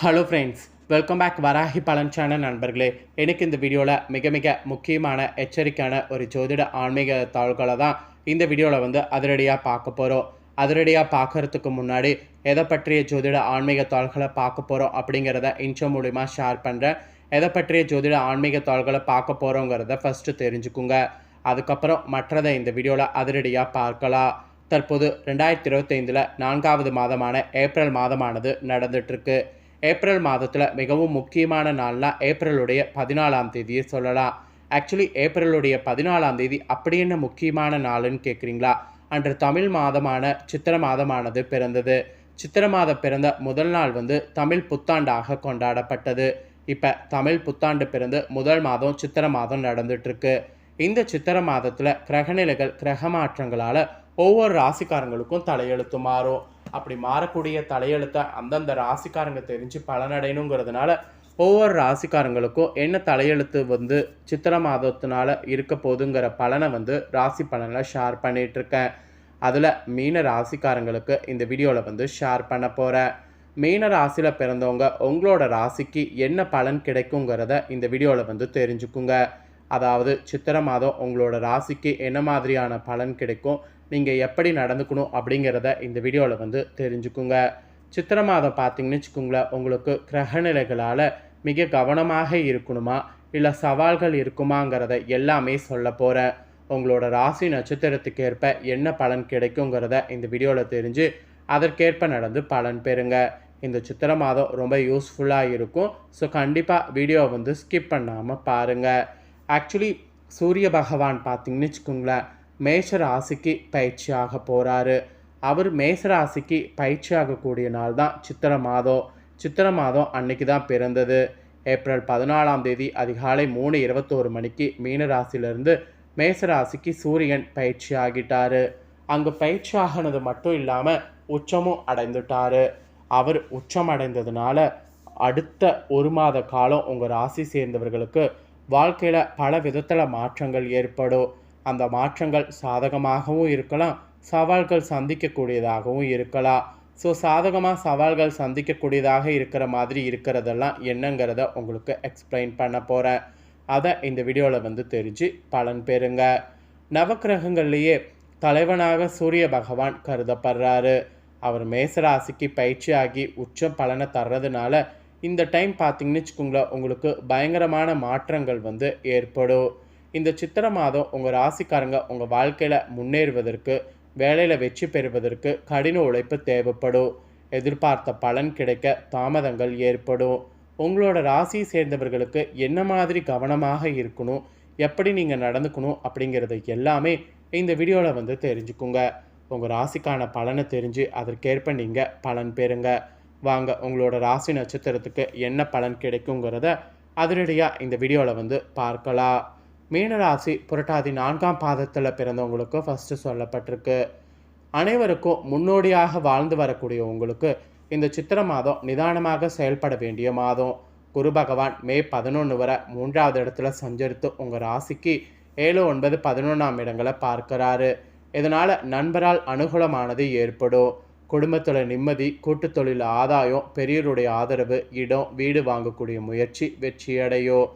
Hello friends welcome back Varahi Palan channel நண்பர்களே. எனக்கு இந்த வீடியோவில் மிக மிக முக்கியமான எச்சரிக்கையான ஒரு ஜோதிட ஆன்மீக தாள்களை தான் இந்த வீடியோவில் வந்து அதிரடியாக பார்க்க போகிறோம் அதிரடியாக பார்க்கறதுக்கு முன்னாடி எதை பற்றிய ஜோதிட ஆன்மீக தாள்களை பார்க்க போகிறோம் அப்படிங்கிறத இன்ஷோ மூலிமா ஷேர் பண்ணுறேன் எதை பற்றிய ஜோதிட ஆன்மீக தாள்களை பார்க்க போகிறோங்கிறத ஃபஸ்ட்டு தெரிஞ்சுக்குங்க. அதுக்கப்புறம் மற்றதை இந்த வீடியோவில் அதிரடியாக பார்க்கலாம். தற்போது ரெண்டாயிரத்தி இருபத்தைந்தில் நான்காவது மாதமான ஏப்ரல் மாதமானது நடந்துகிட்ருக்கு ஏப்ரல் மாதத்தில் மிகவும் முக்கியமான நாள்னா ஏப்ரலுடைய பதினாலாம் தேதியை சொல்லலாம். ஆக்சுவலி ஏப்ரலுடைய பதினாலாம் தேதி அப்படி என்ன முக்கியமான நாளுன்னு கேட்குறீங்களா அன்று தமிழ் மாதமான சித்திர மாதமானது பிறந்தது. சித்திர மாதம் பிறந்த முதல் நாள் வந்து தமிழ் புத்தாண்டாக கொண்டாடப்பட்டது. இப்போ தமிழ் புத்தாண்டு பிறந்து முதல் மாதம் சித்திர மாதம் நடந்துட்டுருக்கு. இந்த சித்திர மாதத்தில் கிரகநிலைகள் கிரக மாற்றங்களால் ஒவ்வொரு ராசிக்காரங்களுக்கும் தலையெழுத்து மாறும். அப்படி மாறக்கூடிய தலையெழுத்தை அந்தந்த ராசிக்காரங்க தெரிஞ்சு பலனடையணுங்கிறதுனால ஒவ்வொரு ராசிக்காரங்களுக்கும் என்ன தலையெழுத்து வந்து சித்திர மாதத்தினால இருக்க போதுங்கிற பலனை வந்து ராசி பலனில் ஷேர் பண்ணிகிட்ருக்கேன் அதில் மீன ராசிக்காரங்களுக்கு இந்த வீடியோவில் வந்து ஷேர் பண்ண போகிறேன் மீன ராசியில் பிறந்தவங்க உங்களோட ராசிக்கு என்ன பலன் கிடைக்குங்கிறத இந்த வீடியோவில் வந்து தெரிஞ்சுக்குங்க. அதாவது சித்திர மாதம் உங்களோட ராசிக்கு என்ன மாதிரியான பலன் கிடைக்கும் நீங்கள் எப்படி நடந்துக்கணும் அப்படிங்கிறத இந்த வீடியோவில் வந்து தெரிஞ்சுக்குங்க. சித்திர மாதம் பார்த்தீங்கன்னு வச்சுக்கோங்களேன் உங்களுக்கு கிரகநிலைகளால் மிக கவனமாக இருக்கணுமா? இல்லை சவால்கள் இருக்குமாங்கிறத எல்லாமே சொல்ல போகிறேன் உங்களோட ராசி நட்சத்திரத்துக்கு ஏற்ப என்ன பலன் கிடைக்குங்கிறத இந்த வீடியோவில் தெரிஞ்சு அதற்கேற்ப நடந்து பலன் பெறுங்க. இந்த சித்திர மாதம் ரொம்ப யூஸ்ஃபுல்லாக இருக்கும். ஸோ கண்டிப்பாக வீடியோவை வந்து ஸ்கிப் பண்ணாமல் பாருங்கள் ஆக்சுவலி சூரிய பகவான் பார்த்தீங்கன்னு வச்சுக்கோங்களேன் மேஷ ராசிக்கு பயிற்சியாக போகிறாரு அவர் மேஷ ராசிக்கு பயிற்சி ஆகக்கூடிய நாள் தான் சித்திர மாதம். சித்திர மாதம் அன்னைக்கு தான் பிறந்தது. ஏப்ரல் பதினாலாம் தேதி அதிகாலை மூணு இருபத்தோரு மணிக்கு மீனராசிலிருந்து மேசராசிக்கு சூரியன் பயிற்சி ஆகிட்டாரு அங்கே பயிற்சி ஆகினது மட்டும் இல்லாமல் உச்சமும் அடைந்துட்டாரு. அவர் உச்சம் அடைந்ததுனால அடுத்த ஒரு மாத காலம் உங்கள் ராசி சேர்ந்தவர்களுக்கு வாழ்க்கையில் பல விதத்தில் மாற்றங்கள் ஏற்படும். அந்த மாற்றங்கள் சாதகமாகவும் இருக்கலாம் சவால்கள் சந்திக்கக்கூடியதாகவும் இருக்கலாம். ஸோ சாதகமாக சவால்கள் சந்திக்கக்கூடியதாக இருக்கிற மாதிரி இருக்கிறதெல்லாம் என்னங்கிறத உங்களுக்கு எக்ஸ்பிளைன் பண்ண போகிறேன் அதை இந்த வீடியோவில் வந்து தெரிஞ்சு பலன் பெறுங்க. நவக்கிரகங்கள்லேயே தலைவனாக சூரிய பகவான் கருதப்படுறாரு. அவர் மேசராசிக்கு பயிற்சியாகி உச்சம் பலனை தர்றதுனால இந்த டைம் பார்த்தீங்கன்னு வச்சுக்கோங்களேன் உங்களுக்கு பயங்கரமான மாற்றங்கள் வந்து ஏற்படும். இந்த சித்திர மாதம் உங்கள் ராசிக்காரங்க உங்கள் வாழ்க்கையில் முன்னேறுவதற்கு வேலையில் வெற்றி பெறுவதற்கு கடின உழைப்பு தேவைப்படும். எதிர்பார்த்த பலன் கிடைக்க தாமதங்கள் ஏற்படும். உங்களோட ராசியை சேர்ந்தவர்களுக்கு என்ன மாதிரி கவனமாக இருக்கணும் எப்படி நீங்கள் நடந்துக்கணும் அப்படிங்கிறது எல்லாமே இந்த வீடியோவில் வந்து தெரிஞ்சுக்குங்க. உங்கள் ராசிக்கான பலனை தெரிஞ்சு அதற்கேற்ப நீங்கள் பலன் பெறுங்க. வாங்க உங்களோட ராசி நட்சத்திரத்துக்கு என்ன பலன் கிடைக்குங்கிறத அதிரடியாக இந்த வீடியோவில் வந்து பார்க்கலாம். மீனராசி புரட்டாதி நான்காம் பாதத்தில் பிறந்தவங்களுக்கு ஃபஸ்ட்டு சொல்லப்பட்டிருக்கு. அனைவருக்கும் முன்னோடியாக வாழ்ந்து வரக்கூடிய உங்களுக்கு இந்த சித்திர மாதம் நிதானமாக செயல்பட வேண்டிய மாதம். குரு பகவான் மே பதினொன்று வரை மூன்றாவது இடத்துல சஞ்சரித்து உங்கள் ராசிக்கு ஏழு ஒன்பது பதினொன்றாம் இடங்களை பார்க்கிறாரு. இதனால் நண்பரால் அனுகூலமானது ஏற்படும். குடும்பத்தில் நிம்மதி கூட்டுத் தொழில் ஆதாயம் பெரியோருடைய ஆதரவு இடம் வீடு வாங்கக்கூடிய முயற்சி வெற்றியடையும்.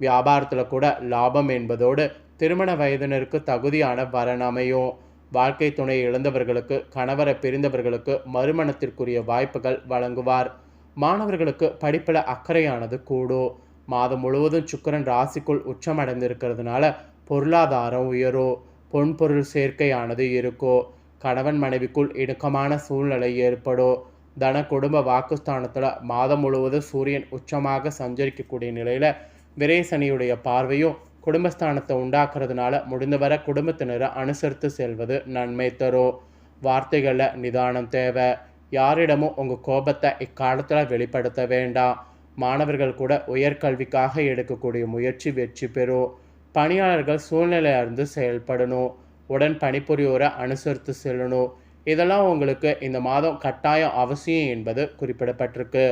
வியாபாரத்தில் கூட லாபம் என்பதோடு திருமண வயதினருக்கு தகுதியான வரன் அமையும். வாழ்க்கை துணை இழந்தவர்களுக்கு கணவரை பிரிந்தவர்களுக்கு மறுமணத்திற்குரிய வாய்ப்புகள் வழங்குவார். மாணவர்களுக்கு படிப்பில் அக்கறையானது கூடும். மாதம் முழுவதும் சுக்கரன் ராசிக்குள் உச்சமடைந்திருக்கிறதுனால பொருளாதாரம் உயரும். பொன்பொருள் சேர்க்கையானது இருக்கும். கணவன் மனைவிக்குள் இணக்கமான சூழ்நிலை ஏற்படும். தன குடும்ப வாக்குஸ்தானத்தில் மாதம் முழுவதும் சூரியன் உச்சமாக சஞ்சரிக்கக்கூடிய நிலையில் விரேசனியுடைய பார்வையும் குடும்பஸ்தானத்தை உண்டாக்குறதுனால முடிந்தவரை குடும்பத்தினரை அனுசரித்து செல்வது நன்மை தரும் வார்த்தைகளில் நிதானம் தேவை. யாரிடமும் உங்கள் கோபத்தை இக்காலத்தில் வெளிப்படுத்த வேண்டாம். மாணவர்கள் கூட உயர்கல்விக்காக எடுக்கக்கூடிய முயற்சி வெற்றி பெறும் பணியாளர்கள் சூழ்நிலையிலிருந்து செயல்படணும். உடன் பணிபுரியோரை அனுசரித்து செல்லணும். இதெல்லாம் உங்களுக்கு இந்த மாதம் கட்டாயம் அவசியம் என்பது குறிப்பிடப்பட்டிருக்கு.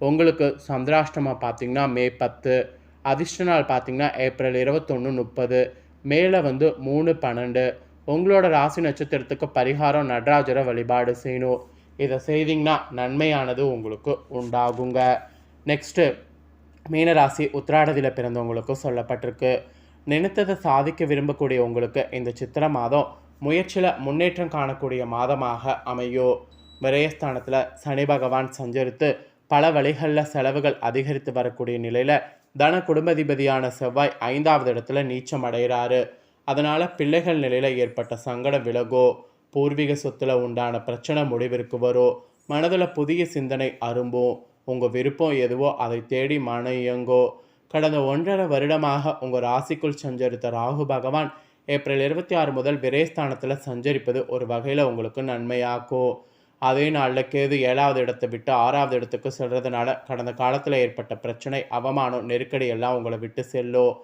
உங்களுக்கு சந்திராஷ்டமாக பார்த்தீங்கன்னா மே பத்து. அதிர்ஷ்ட நாள் பார்த்திங்கன்னா ஏப்ரல் இருபத்தொன்று முப்பது. மேலே வந்து மூணு பன்னெண்டு. உங்களோட ராசி நட்சத்திரத்துக்கு பரிகாரம் நடராஜரை வழிபாடு செய்யணும். இதை செய்திங்கன்னா நன்மையானது உங்களுக்கு உண்டாகுங்க. நெக்ஸ்ட்டு மீனராசி உத்திராடதியில் பிறந்தவங்களுக்கும் சொல்லப்பட்டிருக்கு. நினைத்ததை சாதிக்க விரும்பக்கூடிய உங்களுக்கு இந்த சித்திர மாதம் முயற்சியில் முன்னேற்றம் காணக்கூடிய மாதமாக அமையும் விரயஸ்தானத்தில் சனி பகவான் சஞ்சரித்து பல வழிகளில் செலவுகள் அதிகரித்து வரக்கூடிய நிலையில் தன குடும்பதிபதியான செவ்வாய் ஐந்தாவது இடத்துல நீச்சம் அடைகிறாரு. அதனால் பிள்ளைகள் நிலையில் ஏற்பட்ட சங்கடம் விலகோ பூர்வீக சொத்தில் உண்டான பிரச்சனை முடிவிற்கு வரும் மனதில் புதிய சிந்தனை அரும்பும் உங்கள் விருப்பம் எதுவோ அதை தேடி மன இயங்கோ. கடந்த ஒன்றரை வருடமாக உங்கள் ராசிக்குள் சஞ்சரித்த ராகு பகவான் ஏப்ரல் இருபத்தி ஆறு முதல் விரைஸ்தானத்தில் சஞ்சரிப்பது ஒரு வகையில் உங்களுக்கு நன்மையாக்கும் அதே நாளில் கேது ஏழாவது இடத்தை விட்டு ஆறாவது இடத்துக்கு செல்றதுனால கடந்த காலத்தில் ஏற்பட்ட பிரச்சனை அவமானம் நெருக்கடி எல்லாம் உங்களை விட்டு செல்லும்.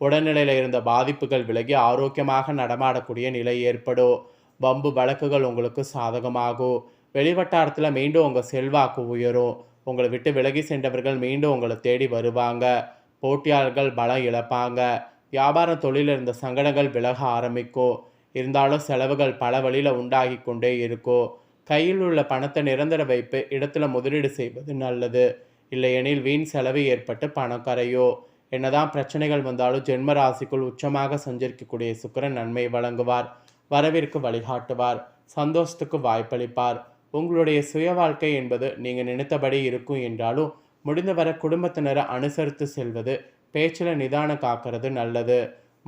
உடல்நிலையில் இருந்த பாதிப்புகள் விலகி ஆரோக்கியமாக நடமாடக்கூடிய நிலை ஏற்படும். வம்பு வழக்குகள் உங்களுக்கு சாதகமாகும். வெளிவட்டாரத்தில் மீண்டும் உங்கள் செல்வாக்கு உயரும். உங்களை விட்டு விலகி சென்றவர்கள் மீண்டும் உங்களை தேடி வருவாங்க. போட்டியாளர்கள் பலம் இழப்பாங்க. வியாபார தொழிலில் இருந்த சங்கடங்கள் விலக ஆரம்பிக்கும். இருந்தாலும் செலவுகள் பல வழியில் உண்டாகி கொண்டே இருக்கும். கையில் உள்ள பணத்தை நிரந்தர வைப்பு இடத்துல முதலீடு செய்வது நல்லது. இல்லையெனில் வீண் செலவு ஏற்பட்டு பணம் கரையோ. என்னதான் பிரச்சனைகள் வந்தாலும் ஜென்ம ராசிக்குள் உச்சமாக சஞ்சரிக்கக்கூடிய சுக்கரன் நன்மை வழங்குவார். வரவிற்கு வழிகாட்டுவார். சந்தோஷத்துக்கு வாய்ப்பளிப்பார். உங்களுடைய சுய வாழ்க்கை என்பது நீங்கள் நினைத்தபடி இருக்கும் என்றாலும் முடிந்தவரை குடும்பத்தினரை அனுசரித்து செல்வது பேச்சில் நிதானம் காக்கிறது நல்லது.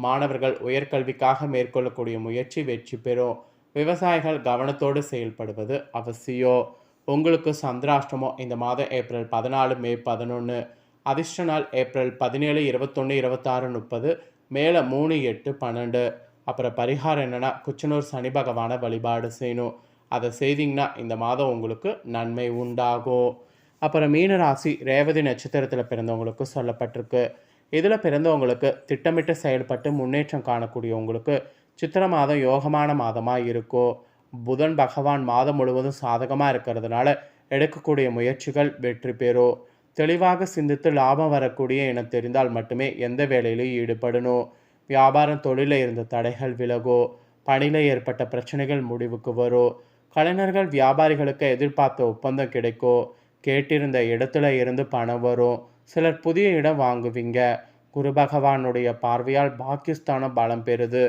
மாணவர்கள் உயர்கல்விக்காக மேற்கொள்ளக்கூடிய முயற்சி வெற்றி பெறும். விவசாயிகள் கவனத்தோடு செயல்படுவது அவசியம் உங்களுக்கு சந்திராஷ்டமம் இந்த மாதம் ஏப்ரல் பதினாலு மே பதினொன்று அதிர்ஷ்ட நாள் ஏப்ரல் பதினேழு இருபத்தொன்று இருபத்தாறு முப்பது மேலே மூணு எட்டு பன்னெண்டு. அப்புறம் பரிகாரம் என்னென்னா குச்சனூர் சனி பகவானை வழிபாடு செய்யணும். அதை செய்தீங்கன்னா இந்த மாதம் உங்களுக்கு நன்மை உண்டாகும். அப்புறம் மீனராசி ரேவதி நட்சத்திரத்தில் பிறந்தவங்களுக்கு சொல்லப்பட்டிருக்கு. இதில் பிறந்தவங்களுக்கு திட்டமிட்டு செயல்பட்டு முன்னேற்றம் காணக்கூடியவங்களுக்கு சித்திர மாதம் யோகமான மாதமாக இருக்கோ புதன் பகவான் மாதம் முழுவதும் சாதகமாக இருக்கிறதுனால எடுக்கக்கூடிய முயற்சிகள் வெற்றி பெறும் தெளிவாக சிந்தித்து லாபம் வரக்கூடிய என தெரிந்தால் மட்டுமே எந்த வேலையிலும் ஈடுபடணும் வியாபாரம் தொழிலில் இருந்த தடைகள் விலகோ பணியில் ஏற்பட்ட பிரச்சனைகள் முடிவுக்கு வரும் கலைஞர்கள் வியாபாரிகளுக்கு எதிர்பார்த்த ஒப்பந்தம் கிடைக்கும் கேட்டிருந்த இடத்துல இருந்து பணம் வரும் சிலர் புதிய இடம் வாங்குவீங்க. குரு பகவானுடைய பார்வையால் பாகிஸ்தானம் பலம் பெறுது.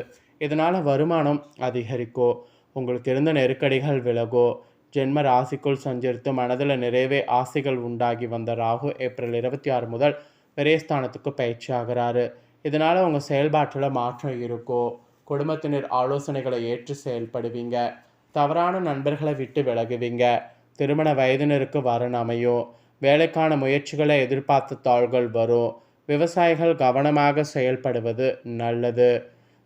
இதனால் வருமானம் அதிகரிக்கும் உங்களுக்கு இருந்த நெருக்கடிகள் விலகோ ஜென்ம ராசிக்குள் சஞ்சரித்து மனதில் நிறைவே ஆசைகள் உண்டாகி வந்த ராகு ஏப்ரல் இருபத்தி ஆறு முதல் விரயஸ்தானத்துக்கு பயிற்சி ஆகிறாரு. இதனால் உங்கள் செயல்பாட்டில் மாற்றம் இருக்கும் குடும்பத்தினர் ஆலோசனைகளை ஏற்று செயல்படுவீங்க தவறான நண்பர்களை விட்டு விலகுவீங்க திருமண வயதினருக்கு வரன் அமையும் வேலைக்கான முயற்சிகளை எதிர்பார்த்த தாள்கள் வரும் விவசாயிகள் கவனமாக செயல்படுவது நல்லது.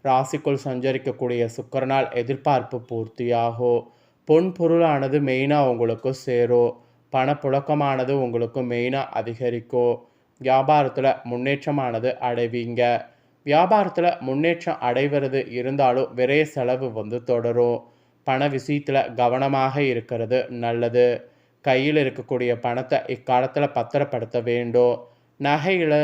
ராசிக்குள் சஞ்சரிக்கக்கூடிய சுக்கரனால் எதிர்பார்ப்பு பூர்த்தியாகும் பொன் பொருளானது மெயினாக உங்களுக்கு சேரும் பணப்புழக்கமானது உங்களுக்கு மெயினாக அதிகரிக்கும் வியாபாரத்தில் முன்னேற்றமானது அடைவீங்க. வியாபாரத்தில் முன்னேற்றம் அடைவது இருந்தாலும் விரைய செலவு வந்து தொடரும் பண விஷயத்தில் கவனமாக இருக்கிறது நல்லது. கையில் இருக்கக்கூடிய பணத்தை இக்காலத்தில் பத்திரப்படுத்த வேண்டும் நகையில்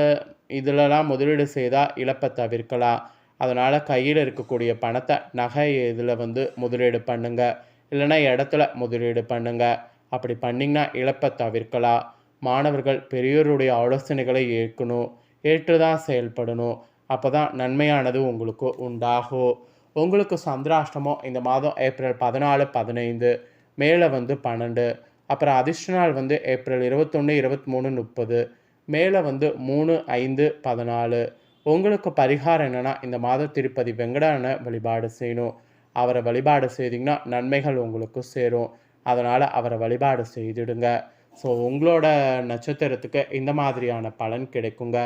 இதிலலாம் முதலீடு செய்தால் இழப்பை தவிர்க்கலாம். அதனால் கையில் இருக்கக்கூடிய பணத்தை நகை இதில் வந்து முதலீடு பண்ணுங்க. இல்லைன்னா இடத்துல முதலீடு பண்ணுங்க. அப்படி பண்ணிங்கன்னா இழப்பை தவிர்க்கலாம். மாணவர்கள் பெரியோருடைய ஆலோசனைகளை ஏற்கணும். ஏற்று தான் செயல்படணும். அப்போ தான் நன்மையானது உங்களுக்கு உண்டாகும். உங்களுக்கு சந்திராஷ்டமம் இந்த மாதம் ஏப்ரல் பதினாலு பதினைந்து. மேலே வந்து பன்னெண்டு. அப்புறம் அதிர்ஷ்ட நாள் வந்து ஏப்ரல் இருபத்தொன்று இருபத்தி மூணு முப்பது. மேலே வந்து மூணு ஐந்து பதினாலு. உங்களுக்கு பரிகாரம் என்னென்னா இந்த மாத திருப்பதி வெங்கடான வழிபாடு செய்யணும். அவரை வழிபாடு செய்திங்கன்னா நன்மைகள் உங்களுக்கு சேரும். அதனால் அவரை வழிபாடு செய்திடுங்க. ஸோ உங்களோட நட்சத்திரத்துக்கு இந்த மாதிரியான பலன் கிடைக்குங்க.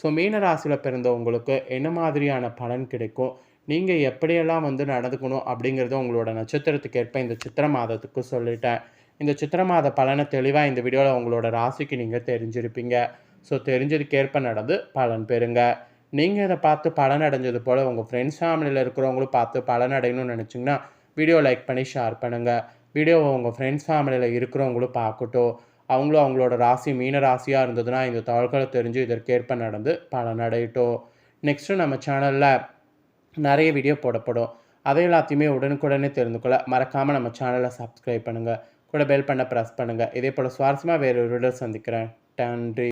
ஸோ மீன ராசியில் பிறந்த உங்களுக்கு என்ன மாதிரியான பலன் கிடைக்கும்? நீங்கள் எப்படியெல்லாம் வந்து நடந்துக்கணும் அப்படிங்கிறத உங்களோட நட்சத்திரத்துக்கு ஏற்ப இந்த சித்திர மாதத்துக்கு சொல்லிட்டேன். இந்த சித்திர மாத பலனை தெளிவாக இந்த வீடியோவில் உங்களோட ராசிக்கு நீங்கள் தெரிஞ்சிருப்பீங்க. ஸோ தெரிஞ்சதுக்கேற்ப நடந்து பலன் பெறுங்க. நீங்கள் இதை பார்த்து பலன் அடைஞ்சது போல் உங்கள் ஃப்ரெண்ட்ஸ் ஃபேமிலியில் இருக்கிறவங்களும் பார்த்து பலன் அடையணும்னு நினச்சிங்கன்னா வீடியோ லைக் பண்ணி ஷேர் பண்ணுங்கள் வீடியோவை உங்கள் ஃப்ரெண்ட்ஸ் ஃபேமிலியில் இருக்கிறவங்களும் பார்க்கட்டும். அவங்களும் அவங்களோட ராசி மீன ராசியாக இருந்ததுன்னா இந்த தகவல்களை தெரிஞ்சு இதற்கேற்ப நடந்து பலன் அடையட்டும். நெக்ஸ்ட்டு நம்ம சேனலில் நிறைய வீடியோ போடப்படும். அதை எல்லாத்தையுமே உடனுக்குடனே தெரிந்து கொள்ள மறக்காமல் நம்ம சேனலை சப்ஸ்கிரைப் பண்ணுங்கள் கூட பெல் பண்ண ப்ரெஸ் பண்ணுங்கள் இதே போல் சுவாரஸ்யமாக வேறு ஒரு வீடியோ சந்திக்கிறேன். நன்றி.